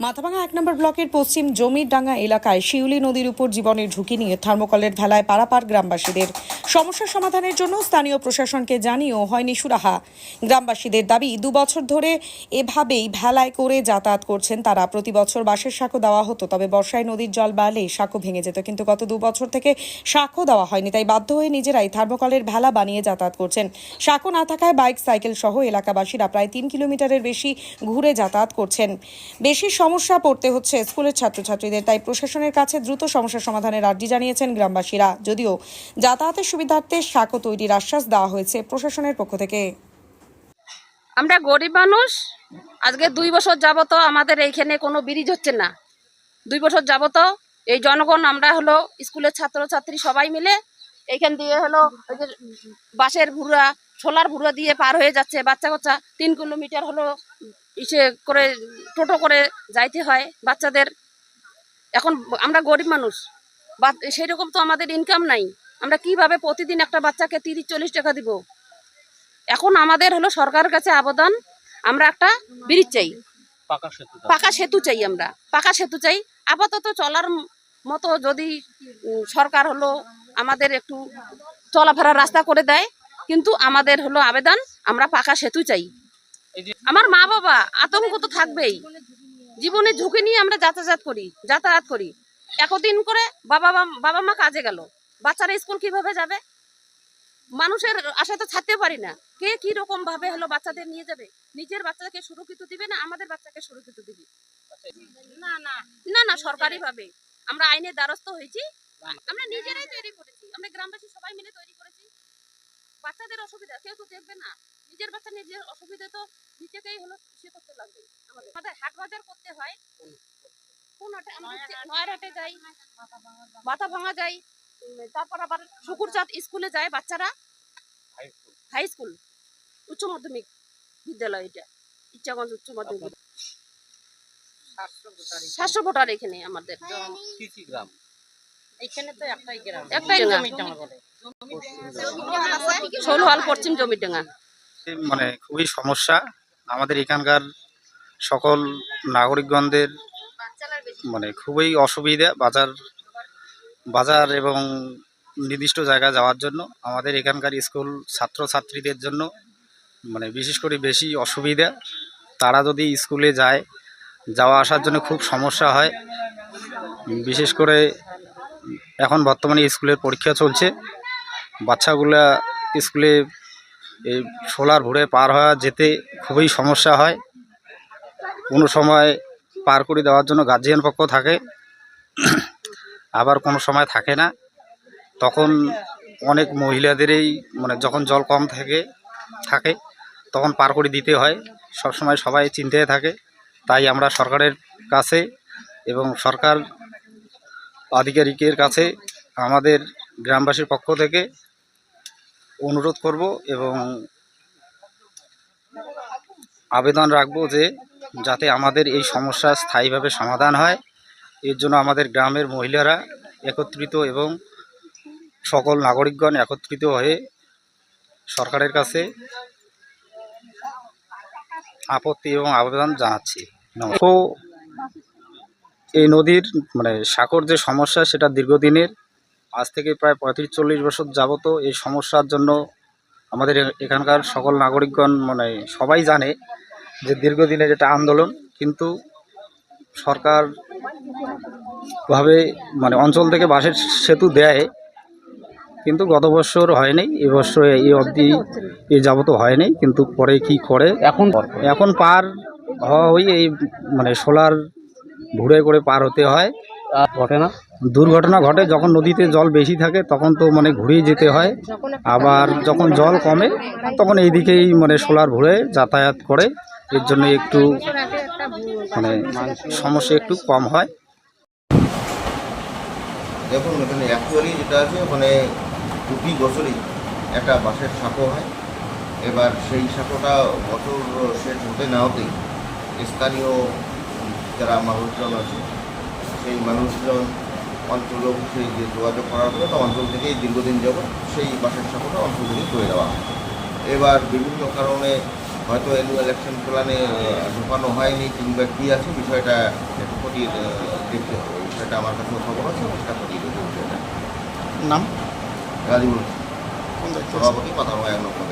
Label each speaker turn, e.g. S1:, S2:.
S1: মাথাভাঙা এক নম্বর ব্লকের পশ্চিম জমির ডাঙ্গা এলাকায় শিউলি নদীর উপর জীবনের ঝুঁকি নিয়ে থার্মোকলের ভেলায় পারাপার গ্রামবাসীদের সমস্যা সমাধানের জন্য স্থানীয় প্রশাসনকে জানিয়েও হয়নি সুরাহা। গ্রামবাসীদের দাবি, দু বছর ধরে এভাবেই ভেলায় করে যাতায়াত করছেন তারা। প্রতি বছর বাঁশের সাঁকো দেওয়া হতো, তবে বর্ষায় নদীর জল বাড়লে সাঁকো ভেঙে যেত, কিন্তু গত দুবছর থেকে সাঁকো দেওয়া হয়নি। তাই বাধ্য হয়ে নিজেরাই থার্মোকলের ভেলা বানিয়ে যাতায়াত করছেন। সাঁকো না থাকায় বাইক, সাইকেল সহ এলাকাবাসীরা প্রায় তিন কিলোমিটারের বেশি ঘুরে যাতায়াত করছেন। বেশি সমস্যা পড়তে হচ্ছে স্কুলের ছাত্রছাত্রীদের, তাই প্রশাসনের কাছে দ্রুত সমস্যা সমাধানের আর্জি জানিয়েছেন গ্রামবাসীরা। যদিও যাতায়াতের সুবিধার্থে সাঁকো তৈরির আশ্বাস দেওয়া হয়েছে প্রশাসনের পক্ষ থেকে।
S2: আমরা গরিব মানুষ, আজকে দুই বছর যাবত আমাদের এইখানে কোনো ব্রিজ হচ্ছে না। দুই বছর যাবত এই জনগণ, আমরা হলো স্কুলের ছাত্রছাত্রী সবাই মিলে এইখান দিয়ে হলো ওই যে বাসের ভুড়া, সোলার ভুড়া দিয়ে পার হয়ে যাচ্ছে। বাচ্চা কাচ্চা তিন কিলোমিটার হলো ইসে করে, টোটো করে যাইতে হয় বাচ্চাদের। এখন আমরা গরিব মানুষ, বা সেই রকম তো আমাদের ইনকাম নাই। আমরা কীভাবে প্রতিদিন একটা বাচ্চাকে তিরিশ চল্লিশ টাকা দিব? এখন আমাদের হলো সরকারের কাছে আবেদন আমরা একটা ব্রিজ চাই। পাকা সেতু চাই। আমরা। পাকা সেতু চাই। আপাতত চলার মতো যদি সরকার হলো আমাদের একটু চলাফেরার রাস্তা করে দেয় কিন্তু আমাদের হলো আবেদন আমরা পাকা সেতু চাই। আমার মা বাবা আতঙ্ক তো থাকবেই। জীবনে ঝুঁকি নিয়ে আমরা যাতায়াত করি যাতায়াত করি। একদিন করে বাবা বাবা মা কাজে গেল। বাচ্চারা স্কুল কীভাবে যাবে? মানুষের আশা তো ছাড়তে পারি না। কে কি রকম ভাবে হলো বাচ্চাদের নিয়ে যাবে? নিজের বাচ্চাকে সুরক্ষিত দিবে না আমাদের বাচ্চাকে সুরক্ষিত দিবে? না না। না না সরকারি ভাবে আমরা আইনের দ্বারস্থ হয়েছি। আমরা নিজেরাই তৈরি করেছি। আমরা গ্রামবাসী সবাই মিলে তৈরি করেছি। বাচ্চাদের অসুবিধা কেউ তো দেখবে না। নিজের বাচ্চা নিজের অসুবিধা তো নিজেকেই হলো সে করতে লাগবে। আমাদের হাট বাজার করতে হয়। কোন হাটে? আমরা নয়ার হাটে। যাই। মাথা ভাঙা যাই। উম, তারপর আবার শুকুরচাঁদ স্কুলে যায় বাচ্চারা। হাই স্কুল উচ্চ মাধ্যমিক বিদ্যালয় এটা। ইচ্ছাগঞ্জ উচ্চ মাধ্যমিক সাতশো ভোটার এখানে। আমাদের।
S3: এখানে তো একটাই গ্রাম।
S2: একটাই ষোলহাল পশ্চিম জমিডাঙ্গা।
S4: মানে খুবই সমস্যা। আমাদের এখানকার সকল নাগরিকগণদের মানে খুবই অসুবিধা। বাজার বাজার এবং নির্দিষ্ট জায়গায় যাওয়ার জন্য, আমাদের এখানকার স্কুল ছাত্রছাত্রীদের জন্য মানে বিশেষ করে বেশি অসুবিধা। তারা যদি স্কুলে যায়, যাওয়া আসার জন্য খুব সমস্যা হয়। বিশেষ করে এখন বর্তমানে স্কুলের পরীক্ষা চলছে। বাচ্চাগুলা স্কুলে এই সোলার ভরে পার হওয়া যেতে খুবই সমস্যা হয়। কোনো সময় পার করে দেওয়ার জন্য গার্জিয়ান পক্ষ থাকে। আবার কোনো সময় থাকে না, তখন অনেক মহিলাদেরই মানে যখন জল কম থাকে থাকে, তখন পার করে দিতে হয়। সবসময় সবাই চিন্তায় থাকে, তাই আমরা সরকারের কাছে এবং সরকার আধিকারিকের কাছে আমাদের গ্রামবাসীর পক্ষ থেকে অনুরোধ করব এবং আবেদন রাখব যে যাতে আমাদের এই সমস্যা স্থায়ীভাবে সমাধান হয়। এর জন্য আমাদের গ্রামের মহিলারা একত্রিত এবং সকল নাগরিকগণ একত্রিত হয়ে সরকারের কাছে আপত্তি এবং আবেদন জানাচ্ছি। তো এই নদীর মানে সাঁকর যে সমস্যা, সেটা দীর্ঘদিনের, আজ থেকে প্রায় পঁয়ত্রিশ চল্লিশ বছর যাবত এই সমস্যার জন্য আমাদের এখানকার সকল নাগরিকগণ মানে সবাই জানে যে দীর্ঘদিনের এটা আন্দোলন, কিন্তু সরকার ভাবে মানে অঞ্চল থেকে বাসের সেতু দেয় কিন্তু গত বছর হয়নি এবছর এই অবধি এই যাবত হয়নি কিন্তু পরে কি করে?
S3: এখন
S4: এখন পার হওয়া ওই এই মানে সোলার ঘুরে করে পার হতে হয়।
S3: ঘটে না?
S4: দুর্ঘটনা ঘটে যখন নদীতে জল বেশি থাকে তখন তো মানে ঘুরিয়ে যেতে হয়। আবার যখন জল কমে তখন এই দিকেই মানে সোলার ভরে যাতায়াত করে। এর জন্য একটু মানে সমস্যা একটু কম হয়।
S5: দেখুন, এখানে অ্যাকচুয়ালি যেটা আছে, ওখানে প্রতি বছরই একটা বাসের সাঁকো হয়। এবার সেই সাঁকোটা বছর শেষ হতে না হতেই স্থানীয় যারা মানুষজন আছে, সেই মানুষজন অঞ্চল সেই যে যোগাযোগ করার পরে তো অঞ্চল থেকেই দীর্ঘদিন যাব সেই বাসের সাঁকোটা অঞ্চল থেকেই করে দেওয়া এবার বিভিন্ন কারণে হয়তো অ্যাকশন প্ল্যানে ঢোকানো হয়নি কিংবা কী আছে বিষয়টা একটু খতিয়ে দেখতে হবে। বিষয়টা আমার কাছে খবর আছে সেটা খতিয়ে দেখতে বিষয়টা
S4: নাম?
S5: রাজিবুল সভাপতি মাথাভাঙা এক নম্বর।